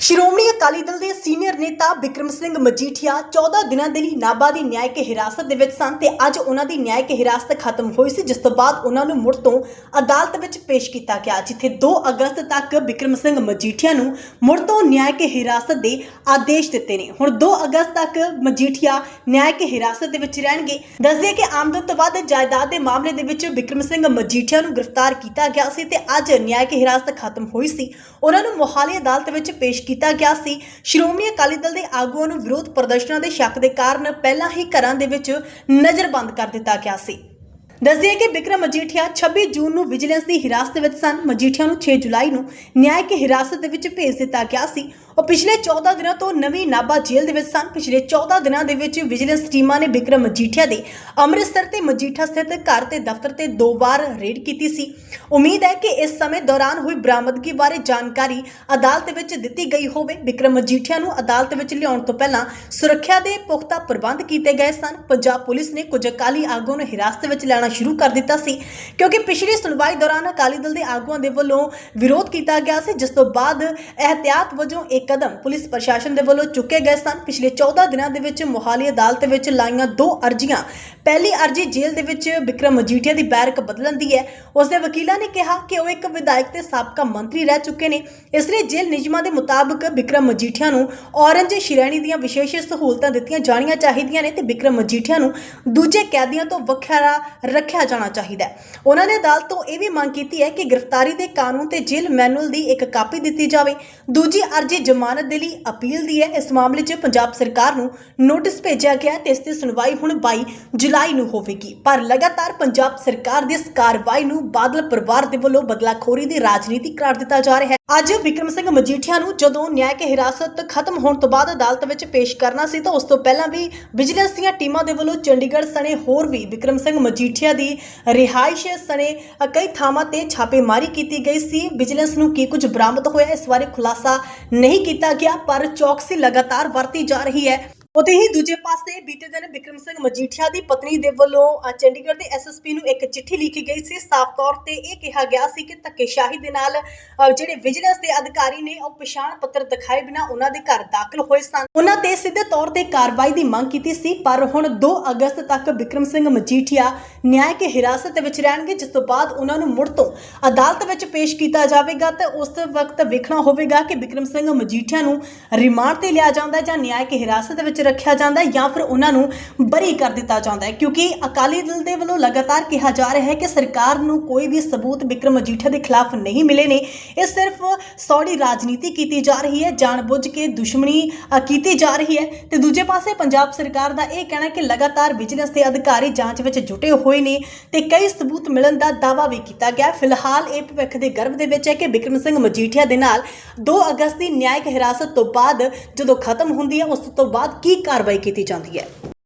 ਸ਼੍ਰੋਮਣੀ ਅਕਾਲੀ ਦਲ ਦੇ ਸੀਨੀਅਰ ਨੇਤਾ ਬਿਕਰਮ ਸਿੰਘ ਮਜੀਠੀਆ 14 ਦਿਨਾਂ ਦੇ ਲਈ ਨਾਭਾ ਦੀ ਨਿਆਇਕ ਹਿਰਾਸਤ ਦੇ ਵਿੱਚ ਸਨ ਤੇ ਅੱਜ ਉਹਨਾਂ ਦੀ ਨਿਆਇਕ ਹਿਰਾਸਤ ਖਤਮ ਹੋਈ ਸੀ, ਜਿਸ ਤੋਂ ਬਾਅਦ ਉਹਨਾਂ ਨੂੰ ਮੁੜ ਤੋਂ ਅਦਾਲਤ ਵਿੱਚ ਪੇਸ਼ ਕੀਤਾ ਗਿਆ, ਜਿੱਥੇ 2 ਅਗਸਤ ਤੱਕ ਬਿਕਰਮ ਸਿੰਘ ਮਜੀਠੀਆ ਨੂੰ ਮੁੜ ਤੋਂ ਨਿਆਇਕ ਹਿਰਾਸਤ ਦੇ ਆਦੇਸ਼ ਦਿੱਤੇ ਨੇ। ਹੁਣ 2 ਅਗਸਤ ਤੱਕ ਮਜੀਠੀਆ ਨਿਆਇਕ ਹਿਰਾਸਤ ਦੇ ਵਿੱਚ ਰਹਿਣਗੇ। ਦੱਸਦੇ ਕਿ ਆਮਦਨ ਤੋਂ ਬਾਅਦ ਜਾਇਦਾਦ ਦੇ ਮਾਮਲੇ ਦੇ ਵਿੱਚ ਬਿਕਰਮ ਸਿੰਘ ਮਜੀਠੀਆ ਨੂੰ ਗ੍ਰਿਫਤਾਰ ਕੀਤਾ ਗਿਆ ਸੀ ਤੇ ਅੱਜ ਨਿਆਇਕ ਹਿਰਾਸਤ ਖਤਮ ਹੋਈ ਸੀ। ਉਹਨਾਂ ਨੂੰ ਮੋਹਾਲੀ ਅਦਾਲਤ ਵਿੱਚ ਪੇਸ਼ ਕੀਤਾ ਗਿਆ ਸੀ। ਸ਼੍ਰੋਮਣੀ ਅਕਾਲੀ ਦਲ ਦੇ ਆਗੂਆਂ ਨੂੰ ਵਿਰੋਧ ਪ੍ਰਦਰਸ਼ਨਾਂ ਦੇ ਸ਼ੱਕ ਦੇ ਕਾਰਨ ਪਹਿਲਾਂ ਹੀ ਘਰਾਂ ਦੇ ਵਿੱਚ ਨਜ਼ਰਬੰਦ ਕਰ ਦਿੱਤਾ ਗਿਆ ਸੀ। ਦੱਸਦੇ ਕਿ ਬਿਕਰਮ ਮਜੀਠੀਆ 26 ਜੂਨ ਨੂੰ ਵਿਜੀਲੈਂਸ ਦੀ ਹਿਰਾਸਤ ਵਿੱਚ ਸਨ। ਮਜੀਠੀਆ ਨੂੰ 6 ਜੁਲਾਈ ਨੂੰ ਨਿਆਇਕ ਹਿਰਾਸਤ ਦੇ ਵਿੱਚ ਭੇਜ ਦਿੱਤਾ ਗਿਆ ਸੀ। ਉਹ ਪਿਛਲੇ 14 ਦਿਨਾਂ ਤੋਂ ਨਵੀਂ ਨਾਭਾ ਜੇਲ੍ਹ ਦੇ ਵਿੱਚ ਸਨ। ਪਿਛਲੇ 14 ਦਿਨਾਂ ਦੇ ਵਿੱਚ ਵਿਜੀਲੈਂਸ ਟੀਮਾਂ ਨੇ ਬਿਕਰਮ ਮਜੀਠੀਆ ਦੇ ਅੰਮ੍ਰਿਤਸਰ ਤੇ ਮਜੀਠਾ ਸਥਿਤ ਘਰ ਤੇ ਦਫ਼ਤਰ ਤੇ ਦੋ ਵਾਰ ਰੇਡ ਕੀਤੀ ਸੀ। ਉਮੀਦ ਹੈ ਕਿ ਇਸ ਸਮੇਂ ਦੌਰਾਨ ਹੋਈ ਬਰਾਮਦਗੀ ਬਾਰੇ ਜਾਣਕਾਰੀ ਅਦਾਲਤ ਵਿੱਚ ਦਿੱਤੀ ਗਈ ਹੋਵੇ। ਬਿਕਰਮ ਮਜੀਠੀਆ ਨੂੰ ਅਦਾਲਤ ਵਿੱਚ ਲਿਆਉਣ ਤੋਂ ਪਹਿਲਾਂ ਸੁਰੱਖਿਆ ਦੇ ਪੁਖਤਾ ਪ੍ਰਬੰਧ ਕੀਤੇ ਗਏ ਸਨ। ਪੰਜਾਬ ਪੁਲਿਸ ਨੇ ਕੁਝ ਅਕਾਲੀ ਆਗੂਆਂ ਨੂੰ ਹਿਰਾਸਤ ਵਿੱਚ ਲੈਣਾ ਸ਼ੁਰੂ ਕਰ ਦਿੱਤਾ ਸੀ, ਕਿਉਂਕਿ ਪਿਛਲੀ ਸੁਣਵਾਈ ਦੌਰਾਨ ਅਕਾਲੀ ਦਲ ਦੇ ਆਗੂਆਂ ਦੇ ਵੱਲੋਂ ਵਿਰੋਧ ਕੀਤਾ ਗਿਆ ਸੀ, ਜਿਸ ਤੋਂ ਬਾਅਦ ਅਹਤਿਆਤ ਵਜੋਂ ਇੱਕ ਕਦਮ ਪੁਲਿਸ ਪ੍ਰਸ਼ਾਸਨ ਦੇ ਵੱਲੋਂ ਚੁੱਕੇ ਗਏ ਸਨ। ਪਿਛਲੇ 14 ਦਿਨਾਂ ਦੇ ਵਿੱਚ ਮੋਹਾਲੀ ਅਦਾਲਤ ਵਿੱਚ ਲਾਈਆਂ ਦੋ ਅਰਜ਼ੀਆਂ। ਪਹਿਲੀ ਅਰਜ਼ੀ ਜੇਲ੍ਹ ਦੇ ਵਿੱਚ ਬਿਕਰਮ ਮਜੀਠੀਆ ਦੀ ਬੈਰਕ ਬਦਲਣ ਦੀ ਹੈ। ਉਸ ਦੇ ਵਕੀਲਾਂ ਨੇ ਕਿਹਾ ਕਿ ਉਹ ਇੱਕ ਵਿਧਾਇਕ ਤੇ ਸਾਬਕਾ ਮੰਤਰੀ ਰਹਿ ਚੁੱਕੇ ਨੇ। ਇਸ ਲਈ ਜੇਲ੍ਹ ਨਿਯਮਾਂ ਦੇ ਮੁਤਾਬਕ ਬਿਕਰਮ ਮਜੀਠੀਆ ਨੂੰ ਔਰੰਜ ਸ਼੍ਰੇਣੀ ਦੀਆਂ ਵਿਸ਼ੇਸ਼ ਸਹੂਲਤਾਂ ਦਿੱਤੀਆਂ ਜਾਣੀਆਂ ਚਾਹੀਦੀਆਂ ਨੇ ਤੇ ਬਿਕਰਮ ਮਜੀਠੀਆ ਨੂੰ ਦੂਜੇ ਕੈਦੀਆਂ ਤੋਂ ਵੱਖਰਾ ਰੱਖਿਆ ਜਾਣਾ ਚਾਹੀਦਾ ਹੈ। ਉਹਨਾਂ ਨੇ ਅਦਾਲਤ ਤੋਂ ਇਹ ਵੀ ਮੰਗ ਕੀਤੀ ਹੈ ਕਿ ਗ੍ਰਿਫਤਾਰੀ ਦੇ ਕਾਨੂੰਨ ਤੇ ਜੇਲ੍ਹ ਮੈਨੂਅਲ ਦੀ ਇੱਕ ਕਾਪੀ ਦਿੱਤੀ ਜਾਵੇ। ਦੂਜੀ ਅਰਜ਼ੀ ਜ਼ਮਾਨਤ ਦੇ ਲਈ ਅਪੀਲ ਦੀ ਹੈ। ਇਸ ਮਾਮਲੇ 'ਚ ਪੰਜਾਬ ਸਰਕਾਰ ਨੂੰ ਨੋਟਿਸ ਭੇਜਿਆ ਗਿਆ ਤੇ ਇਸ ਦੀ ਸੁਣਵਾਈ ਹੁਣ 22 ਜੁਲਾਈ ਨੂੰ ਹੋਵੇਗੀ। ਪਰ ਲਗਾਤਾਰ ਪੰਜਾਬ ਸਰਕਾਰ ਦੀ ਇਸ ਕਾਰਵਾਈ ਨੂੰ ਬਾਦਲ ਪਰਿਵਾਰ ਦੇ ਵੱਲੋਂ ਬਦਲਾਖੋਰੀ ਦੀ ਰਾਜਨੀਤੀ ਕਰਾਰ ਦਿੱਤਾ ਜਾ ਰਿਹਾ ਹੈ। ਅੱਜ ਬਿਕਰਮ ਸਿੰਘ ਮਜੀਠੀਆ ਨੂੰ ਜਦੋਂ ਨਿਆਇਕ ਹਿਰਾਸਤ ਖਤਮ ਹੋਣ ਤੋਂ ਬਾਅਦ ਅਦਾਲਤ ਵਿੱਚ ਪੇਸ਼ ਕਰਨਾ ਸੀ ਤਾਂ ਉਸ ਤੋਂ ਪਹਿਲਾਂ ਵੀ ਵਿਜੀਲੈਂਸ ਦੀਆਂ ਟੀਮਾਂ ਦੇ ਵੱਲੋਂ ਚੰਡੀਗੜ੍ਹ ਸਣੇ ਹੋਰ ਵੀ ਬਿਕਰਮ ਸਿੰਘ ਮਜੀਠੀਆ ਦੀ ਰਿਹਾਇਸ਼ ਸਣੇ ਕਈ ਥਾਵਾਂ ਤੇ ਛਾਪੇਮਾਰੀ ਕੀਤੀ ਗਈ ਸੀ। ਵਿਜੀਲੈਂਸ ਨੂੰ ਕੀ ਕੁਝ ਬਰਾਮਦ ਹੋਇਆ, ਇਸ ਬਾਰੇ ਖੁਲਾਸਾ ਨਹੀਂ ਕੀਤਾ ਗਿਆ ਪਰ ਚੌਕਸੀ ਲਗਾਤਾਰ ਵਰਤੀ ਜਾ ਰਹੀ ਹੈ। ਉਤੇ ਹੀ ਦੂਜੇ ਪਾਸੇ ਬੀਤੇ ਦਿਨ ਬਿਕਰਮ ਸਿੰਘ ਮਜੀਠੀਆ ਦੀ ਪਤਨੀ ਦੇ ਵੱਲੋਂ ਚੰਡੀਗੜ੍ਹ ਦੇ ਐਸਐਸਪੀ ਨੂੰ ਇੱਕ ਚਿੱਠੀ ਲਿਖੀ ਗਈ ਸੀ। ਸਾਫ਼ ਤੌਰ ਤੇ ਇਹ ਕਿਹਾ ਗਿਆ ਸੀ ਕਿ ਧੱਕੇਸ਼ਾਹੀ ਦੇ ਨਾਲ ਜਿਹੜੇ ਵਿਜੀਲੈਂਸ ਦੇ ਅਧਿਕਾਰੀ ਨੇ, ਉਹ ਪਛਾਣ ਪੱਤਰ ਦਿਖਾਏ ਬਿਨਾ ਉਹਨਾਂ ਦੇ ਘਰ ਦਾਖਲ ਹੋਏ ਸਨ। ਉਹਨਾਂ ਤੇ ਸਿੱਧੇ ਤੌਰ ਤੇ ਕਾਰਵਾਈ ਦੀ ਮੰਗ ਕੀਤੀ ਸੀ, ਪਰ ਹੁਣ 2 ਅਗਸਤ ਤੱਕ ਬਿਕਰਮ ਸਿੰਘ ਮਜੀਠੀਆ ਨਿਆਇਕ ਹਿਰਾਸਤ ਵਿੱਚ ਰਹਿਣਗੇ, ਜਿਸ ਤੋਂ ਬਾਅਦ ਉਹਨਾਂ ਨੂੰ ਮੁੜ ਤੋਂ ਅਦਾਲਤ ਵਿੱਚ ਪੇਸ਼ ਕੀਤਾ ਜਾਵੇਗਾ ਤੇ ਉਸ ਵਕਤ ਵੇਖਣਾ ਹੋਵੇਗਾ ਕਿ ਬਿਕਰਮ ਸਿੰਘ ਮਜੀਠੀਆ ਨੂੰ ਰਿਮਾਂਡ ਤੇ ਲਿਆ ਜਾਂਦਾ ਜਾਂ ਨਿਆਇਕ ਹਿਰਾਸਤ ਵਿੱਚ ਵਿੱਚ ਰੱਖਿਆ ਜਾਂਦਾ ਹੈ ਜਾਂ ਫਿਰ ਉਹਨਾਂ ਨੂੰ ਬਰੀ ਕਰ ਦਿੱਤਾ ਜਾਂਦਾ ਹੈ। ਕਿਉਂਕਿ ਅਕਾਲੀ ਦਲ ਦੇ ਵੱਲੋਂ ਲਗਾਤਾਰ ਕਿਹਾ ਜਾ ਰਿਹਾ ਹੈ ਕਿ ਸਰਕਾਰ ਨੂੰ ਕੋਈ ਵੀ ਸਬੂਤ ਬਿਕਰਮ ਮਜੀਠੀਆ ਦੇ ਖਿਲਾਫ ਨਹੀਂ ਮਿਲੇ ਨੇ। ਇਹ ਸਿਰਫ ਸੌੜੀ ਰਾਜਨੀਤੀ ਕੀਤੀ ਜਾ ਰਹੀ ਹੈ, ਜਾਣਬੁੱਝ ਕੇ ਦੁਸ਼ਮਣੀ ਕੀਤੀ ਜਾ ਰਹੀ ਹੈ। ਤੇ ਦੂਜੇ ਪਾਸੇ ਪੰਜਾਬ ਸਰਕਾਰ ਦਾ ਇਹ ਕਹਿਣਾ ਕਿ ਲਗਾਤਾਰ ਵਿਜੀਲੈਂਸ ਦੇ ਅਧਿਕਾਰੀ ਜਾਂਚ ਵਿੱਚ ਜੁਟੇ ਹੋਏ ਨੇ ਤੇ ਕਈ ਸਬੂਤ ਮਿਲਣ ਦਾ ਦਾਅਵਾ ਵੀ ਕੀਤਾ ਗਿਆ। ਫਿਲਹਾਲ ਇਹ ਭਵਿੱਖ ਦੇ ਗਰਭ ਦੇ ਵਿੱਚ ਹੈ ਕਿ ਬਿਕਰਮ ਸਿੰਘ ਮਜੀਠੀਆ ਦੇ ਨਾਲ 2 ਅਗਸਤ ਦੀ ਨਿਆਇਕ ਹਿਰਾਸਤ ਤੋਂ ਬਾਅਦ ਜਦੋਂ ਖਤਮ ਹੁੰਦੀ ਹੈ, ਉਸ ਤੋਂ ਬਾਅਦ ਕੀ ਕਾਰਵਾਈ ਕੀਤੀ ਜਾਂਦੀ ਹੈ?